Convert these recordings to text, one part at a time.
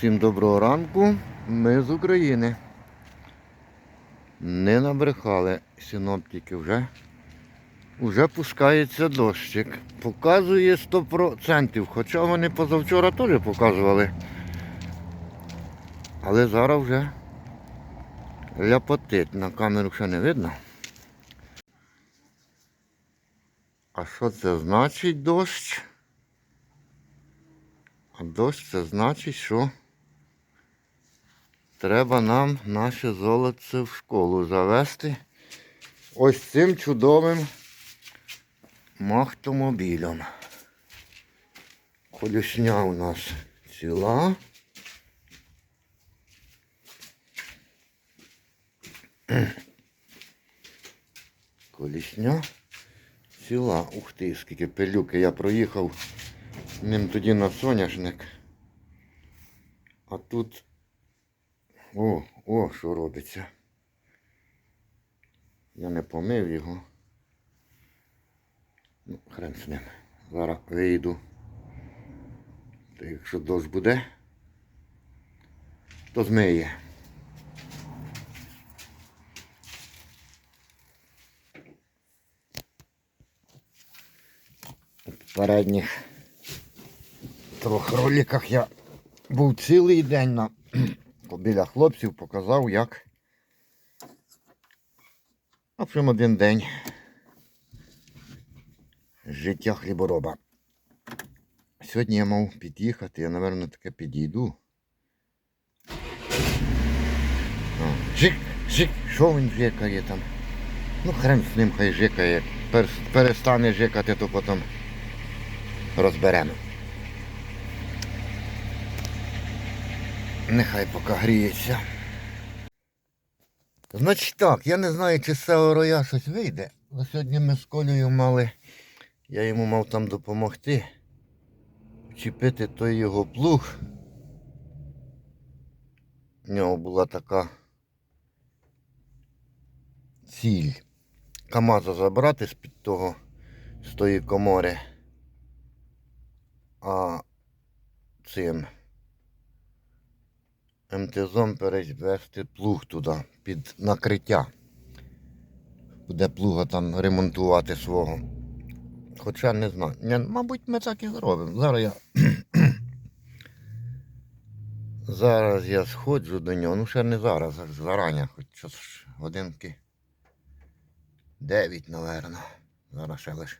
Всім доброго ранку. Ми з України. Не набрехали синоптики вже. Уже пускається дощик. Показує 100%. Хоча вони позавчора теж показували. Але зараз вже ляпотить. На камеру ще не видно. А що це значить дощ? А дощ це значить, що треба нам наше золоце в школу завести ось цим чудовим махтомобілем. Колісня у нас ціла. Колісня ціла. Ух ти, скільки пилюки я проїхав ним тоді на соняшник. А тут. О, о, що робиться. Я не помив його. Ну, хрен з ним. Зараз вийду. Та якщо дощ буде, то змиє. В передніх трьох роликах я був цілий день на біля хлопців, показав, як. В общем, один день життя хлібороба. Сьогодні я мав під'їхати, я, напевно, таке підійду. Жик, жик, що він жикає там? Ну, хрен з ним хай жикає. Перестане жикати, то потім розберемо. Нехай поки гріється. Значить так, я не знаю, чи з цього роя щось вийде. Але сьогодні ми з Колею мали, я йому мав там допомогти. Чіпити той його плуг. В нього була така ціль. Камаза забрати з-під того, з тої комори. А цим МТЗом перевести плуг туди під накриття. Буде плуга там ремонтувати свого. Хоча не знаю. Ні, мабуть, ми так і зробимо. Зараз я. зараз я сходжу до нього. Ну ще не зараз, а зарані, хоч годинки 9, напевно. Зараз ще лише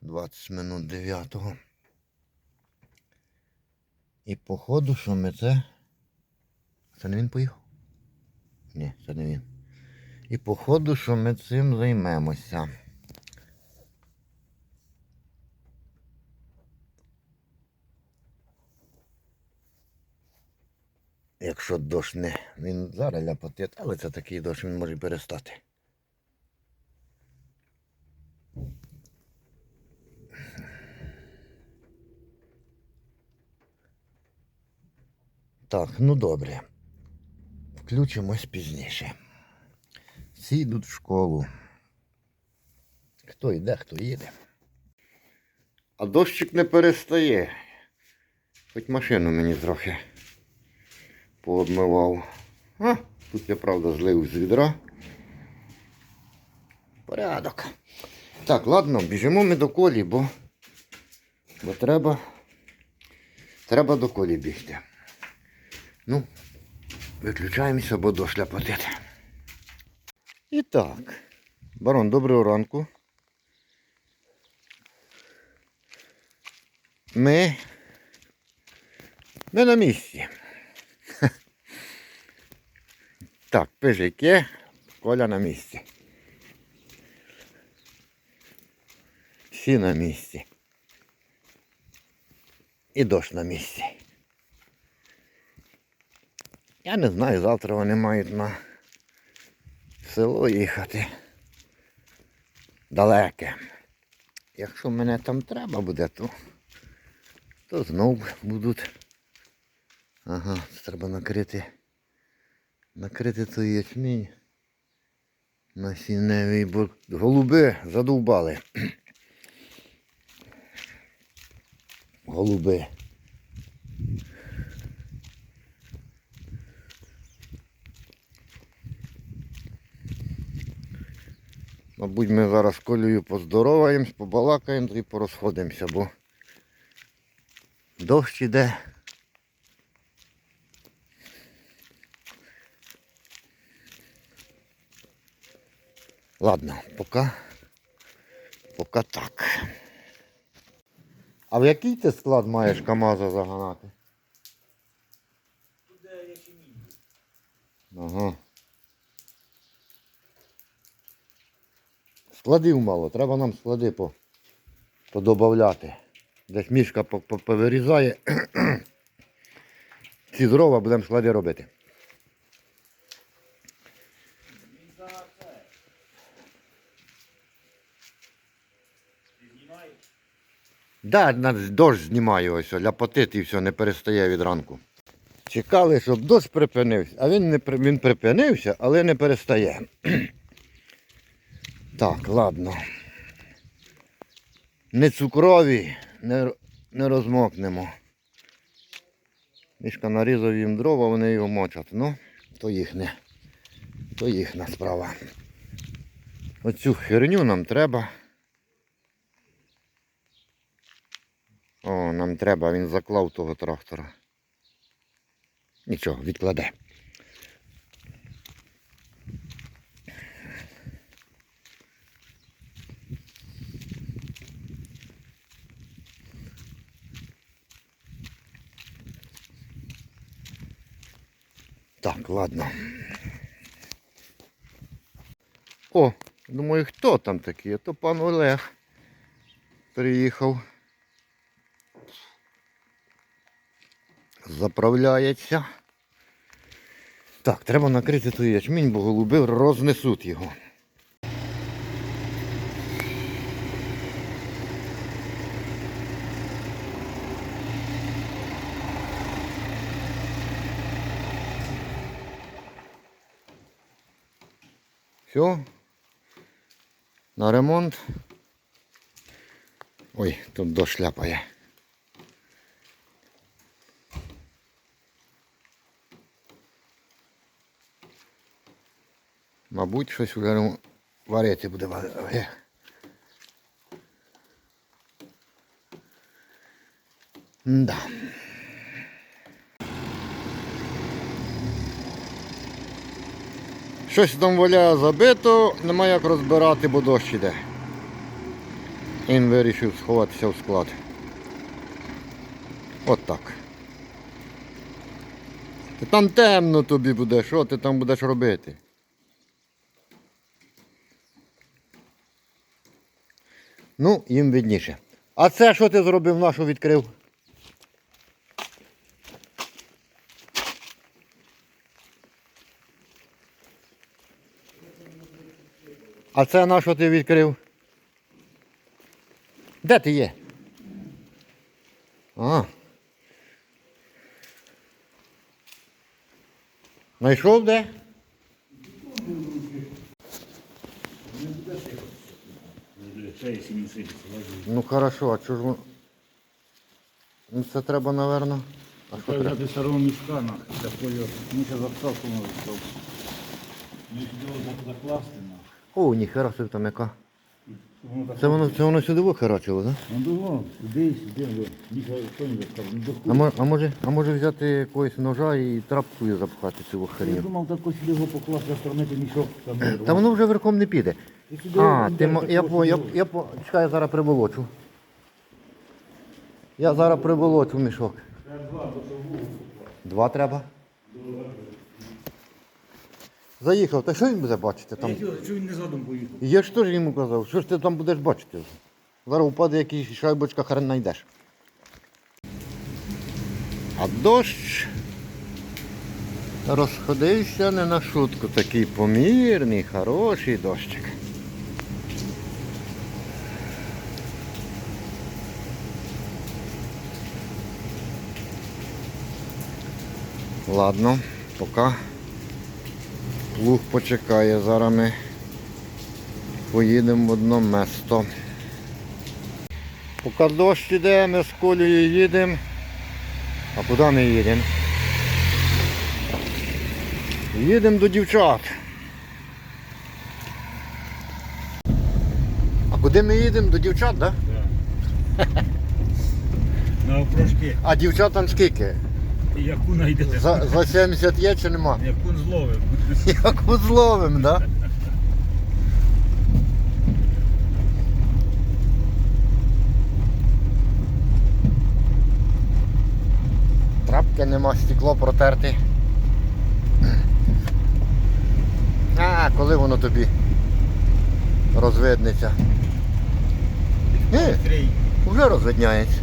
20 минут 9. І походу, що ми це. Це не він поїхав? Ні, це не він. І походу, що ми цим займемося. Якщо дощ не. Він зараз ляпотить, але це такий дощ, він може перестати. Так, ну добре. Включимось пізніше. Всі йдуть в школу. Хто йде, хто їде. А дощик не перестає. Хоч машину мені трохи пообмивав. А, тут я правда злив з відра. Порядок. Так, ладно, біжимо ми до колі, бо, бо треба, треба до колі бігти. Ну, виключаємося, бо дощ ляпотить. І так, барон, доброго ранку. Ми, ми на місці. Так, пижики, коля на місці. Всі на місці. І дощ на місці. Я не знаю, завтра вони мають на село їхати. Далеке. Якщо мене там треба буде, то, то знов будуть. Ага, це треба накрити. Накрити той ячмінь. Насінневий, бо голуби задовбали. Голуби. Мабуть, ми зараз з колею поздороваємось, побалакаємо і порозходимося, бо дощ іде. Ладно, поки, поки так. А в який ти склад маєш КАМАЗа заганати? Ага. Складів мало, треба нам склади по, подобавляти. Десь мішка по- по- повирізає. Ці дрова будемо склади робити. Да, на дощ знімаю ось, ляпотить і все, не перестає від ранку. Чекали, щоб дощ припинився, а він не він припинився, але не перестає. Так, ладно. Не цукрові, не, не розмокнемо. Мішка нарізав їм дрова, вони його мочать. Ну, то їхне. То їхня справа. Оцю херню нам треба. О, нам треба, він заклав того трактора. Нічого, відкладе. Так, ладно. О, думаю, хто там такий? То пан Олег приїхав. Заправляється. Так, треба накрити той ячмінь, бо голуби рознесуть його. Все. На ремонт. Ой, тут дощ ляпає. Мабуть, щось вже варити буде. ва- е. Да. Щось там валяє забито, нема як розбирати, бо дощ іде. Він вирішив сховатися в склад. От так. Та Там темно тобі буде, що ти там будеш робити? Ну, їм видніше. А це що ти зробив, нашу відкрив? А це на що ти відкрив? Де ти є? А. Знайшов де? Ну хорошо, а чого ж воно? Ну це треба, напевно. А що Треба взяти старого мішка на такою, ну ще заставку можу зробити. Ну, його закласти на. О, ніхера собі там яка. Це воно, це воно сюди вихарачило, так? Ну думав, сюди, сюди, ну, ніхто не заставив. Ну, А, мо- а, може, а може взяти якогось ножа і трапкою запхати цю Я думав, так ось його покласти, остромити мішок. Там, Та воно вже верхом не піде. І сюди А, він ти, так мо- я, по, я, сюди. я, по, чекай, я зараз приволочу. Я зараз приволочу мішок. Два треба? Заїхав, та що він буде бачити там? Чого він не задом поїхав? Я ж теж йому казав, що ж ти там будеш бачити? Зараз упаде якийсь шайбочка, хрен знайдеш. А дощ розходився не на шутку. Такий помірний, хороший дощик. Ладно, поки плуг почекає. Зараз ми поїдемо в одно місто. Поки дощ іде, ми з колею їдемо. А куди ми їдемо? Їдемо до дівчат. А Куди ми їдемо? До дівчат, так? Да? Да. На опрошки А дівчатам скільки? Яку знайдете. За, за 70 є чи нема? Яку зловимо. Як зловим, да? Трапки нема, стекло протерти. А, коли воно тобі розвиднеться? Е, вже розвидняється.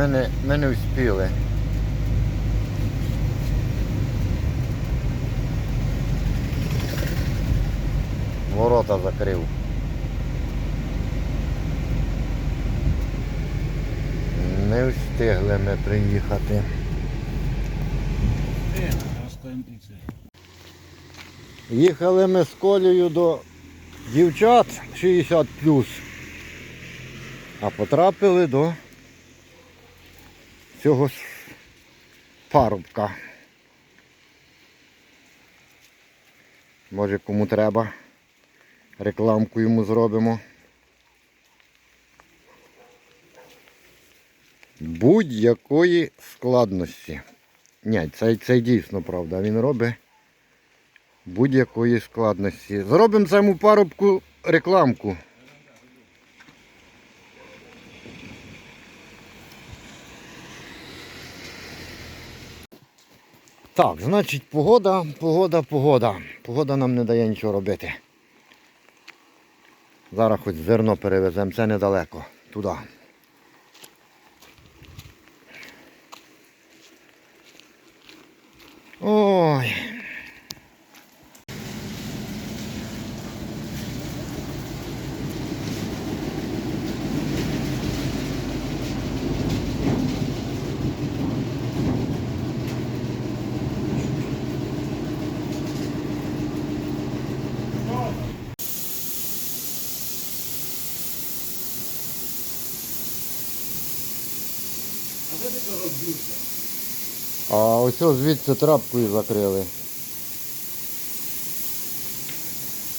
Ми не, ми не встигли. Ворота закрив. Не встигли ми приїхати. Їхали ми з колею до дівчат 60 а потрапили до цього ж парубка. Може кому треба. Рекламку йому зробимо. Будь-якої складності. Ні, це, це дійсно правда. Він робить будь-якої складності. Зробимо цьому парубку рекламку. Так, значить, погода, погода, погода. Погода нам не дає нічого робити. Зараз хоч зерно перевеземо, це недалеко. Туди. Ой. Ось звідси трапкою закрили.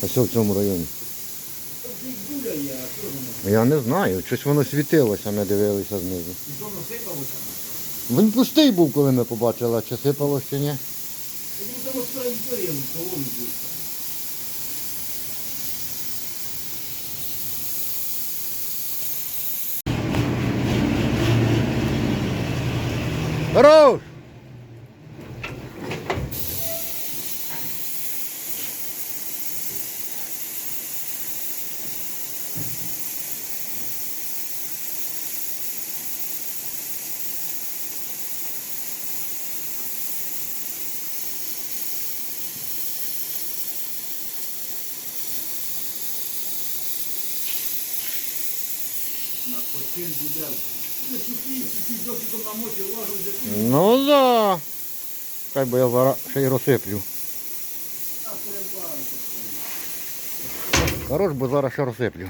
Ось в цьому районі. А? Я не знаю, щось воно світилося, ми дивилися знизу. Він пустий був, коли ми побачили, а чи сипало чи ні. Він там ось траєкторія в колоні був. Здоров! На почин буде. Це сухі, чуть-чуть досвідом намочив, ложу де Ну да. Хай би я зараз ще й розсиплю. Хорош, бо зараз ще розсиплю.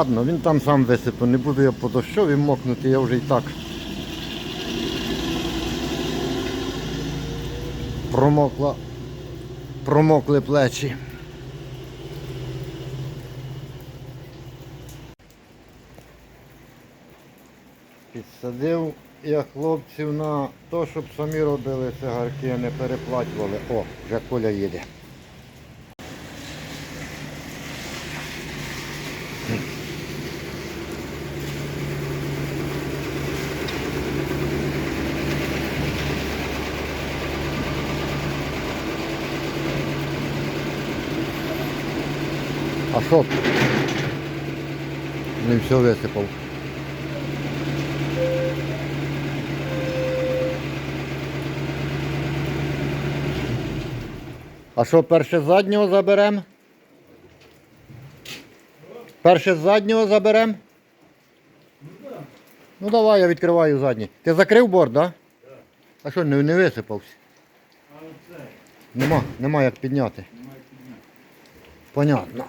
Ладно, він там сам висипе, не буду я по дощові мокнути, я вже і так. Промокла. Промокли плечі. Підсадив я хлопців на то, щоб самі робили цигарки, а не переплачували. О, вже Коля їде. Що? Не все висипав. А що, перше з заднього заберемо? Перше з заднього заберемо? Ну давай, я відкриваю задній. Ти закрив борт, так? Да? А що, не, не висипався? Нема, нема як підняти. Понятно.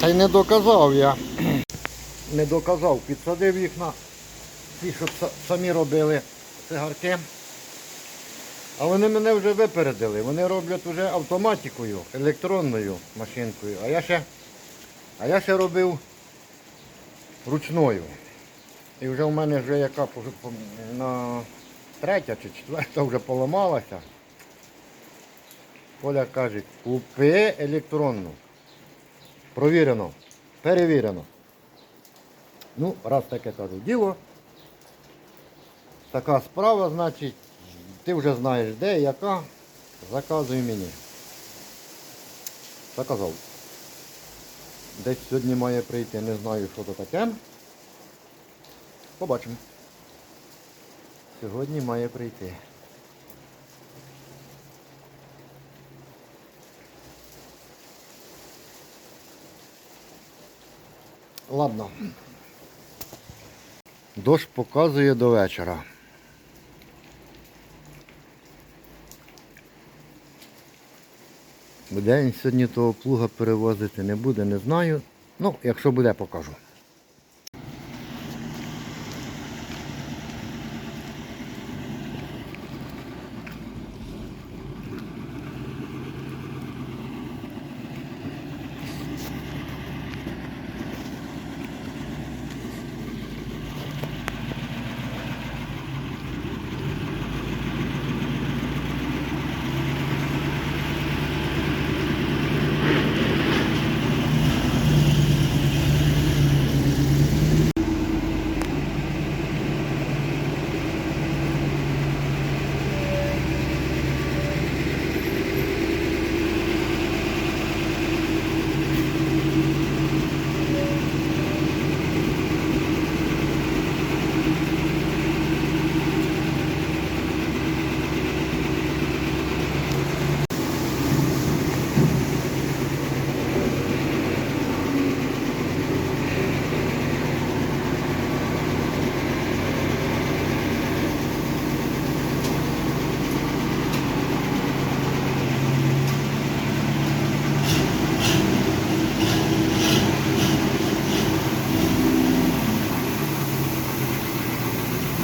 Та й не доказав я. Не доказав. Підсадив їх на ті, щоб самі робили цигарки. А вони мене вже випередили. Вони роблять вже автоматикою, електронною машинкою. А я ще, а я ще робив ручною. І вже в мене вже яка на третя чи четверта вже поламалася. Коля каже, купи електронну. Провірено, перевірено. Ну, раз таке кажу діло. Така справа, значить, ти вже знаєш де, яка, заказуй мені. Заказав. Десь сьогодні має прийти, не знаю, що то таке. Побачимо. Сьогодні має прийти. Ладно. Дощ показує до вечора. Буде він сьогодні того плуга перевозити, не буде, не знаю. Ну, якщо буде, покажу.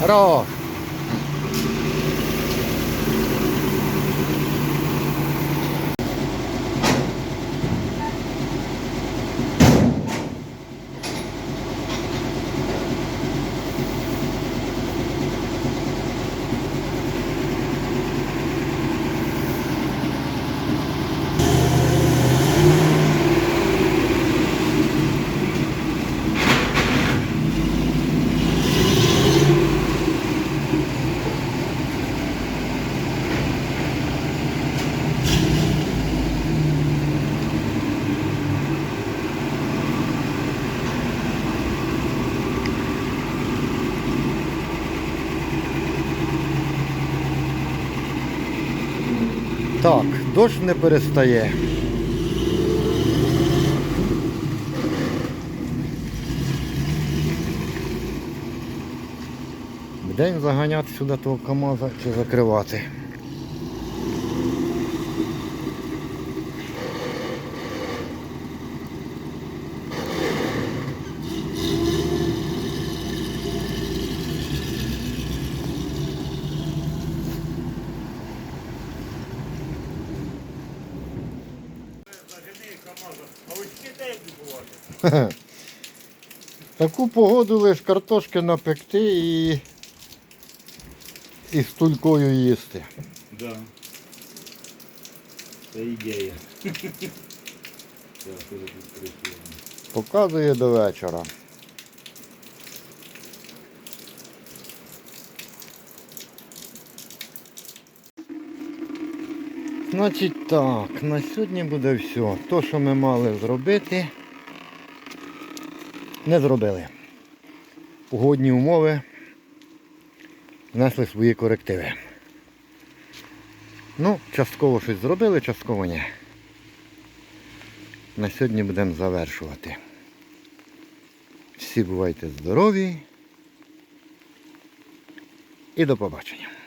Хорош. Так, дощ не перестає. День заганяти сюди того КАМАЗа чи закривати. Таку погоду лиш картошки напекти і, і з тулькою їсти. Да. Це ідея. Показує до вечора. Значить так, на сьогодні буде все. То, що ми мали зробити, не зробили. Погодні умови внесли свої корективи. Ну, частково щось зробили, частково ні. На сьогодні будемо завершувати. Всі бувайте здорові і до побачення.